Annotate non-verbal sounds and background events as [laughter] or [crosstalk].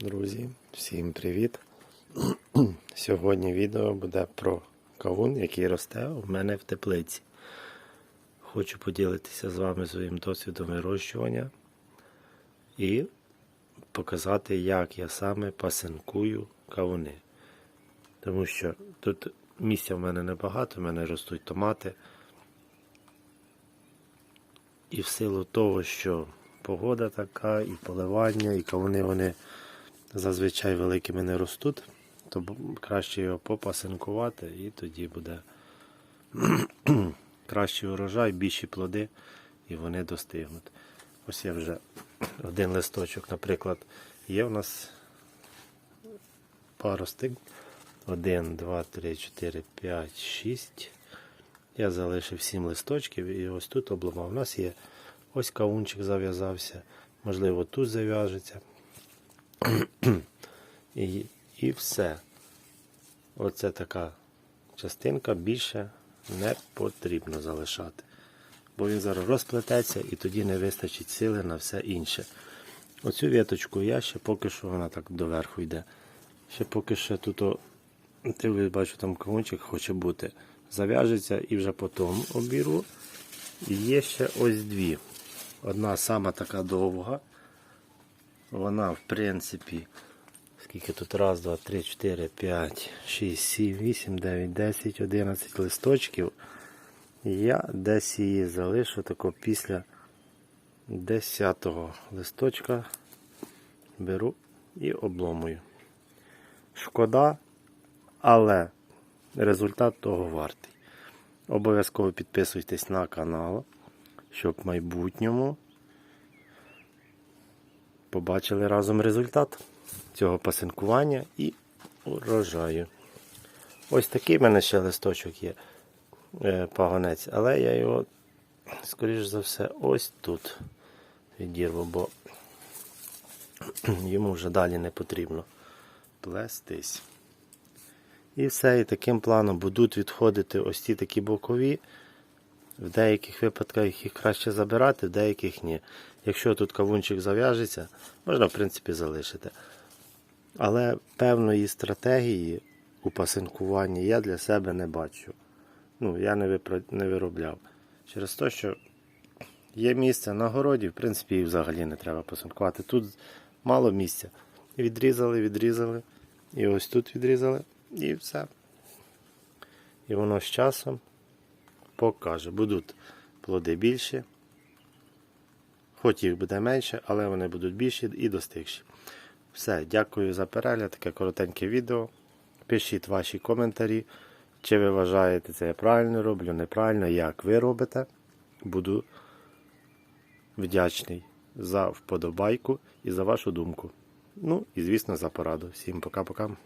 Друзі, всім привіт! [clears throat] Сьогодні відео буде про кавун, який росте у мене в теплиці. Хочу поділитися з вами своїм досвідом вирощування і показати, як я саме пасинкую кавуни. Тому що тут місця в мене небагато, в мене ростуть томати. І в силу того, що погода така, і поливання, і кавуни вони зазвичай великими не ростуть, то краще його попасинкувати і тоді буде [clears throat] кращий урожай, більші плоди, і вони достигнуть. Ось я вже один листочок, наприклад, є у нас паростик. Один, два, три, чотири, п'ять, шість. Я залишив сім листочків і ось тут обломав. У нас є ось кавунчик зав'язався, можливо, тут зав'яжеться. І, і все. Оце така частинка більше не потрібно залишати. Бо він зараз розплететься і тоді не вистачить сили на все інше. Оцю віточку я ще поки що вона так доверху йде. Ще поки що тут, ти бачу, там кавунчик хоче бути. Зав'яжеться і вже потім обіру. І є ще ось дві. Одна сама така довга. Вона, в принципі, скільки тут? Раз, два, три, чотири, п'ять, шість, сім, вісім, дев'ять, десять, одинадцять листочків. Я десь її залишу тако після десятого листочка. Беру і обломую. Шкода, але результат того вартий. Обов'язково підписуйтесь на канал, щоб в майбутньому побачили разом результат цього пасинкування і урожаю. Ось такий в мене ще листочок є е, пагонець, але я його, скоріш за все, ось тут відірву, бо [clears throat] йому вже далі не потрібно плестись. І все, і таким планом будуть відходити ось ці такі бокові. В деяких випадках їх краще забирати, в деяких ні. Якщо тут кавунчик зав'яжеться, можна в принципі залишити. Але певної стратегії у пасинкуванні я для себе не бачу. Ну, я не, випра... не виробляв. Через те, що є місце на городі, в принципі, і взагалі не треба пасинкувати. Тут мало місця. Відрізали, відрізали. І ось тут відрізали, і все. І воно з часом покаже. Будуть плоди більші. Хоч їх буде менше, але вони будуть більші і достигші. Все, дякую за перегляд, таке коротеньке відео. Пишіть ваші коментарі, чи ви вважаєте це я правильно роблю, неправильно, як ви робите. Буду вдячний за вподобайку і за вашу думку. Ну і звісно за пораду. Всім пока-пока.